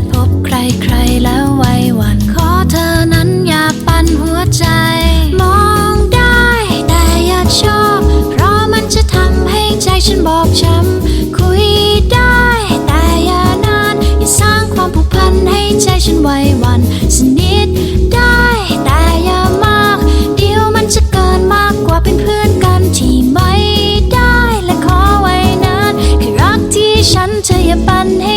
ดพบใครใครแล้วไว้วัน ขอเธอนั้นอย่าปั่นหัวใจ มองได้แต่อย่าชอบ เพราะมันจะทำให้ใจฉันบอบช้ำคุยได้แต่อย่านาน อย่าสร้างความผูกพันให้ใจฉันไว้วันสนิทได้แต่อย่ามาก เดี๋ยวมันจะเกินมากกว่าเป็นเพื่อนกันที่ไม่ได้และขอไว้นานแค่รักที่ฉันเธออย่าปั่นให้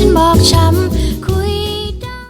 ฉันบอกฉัน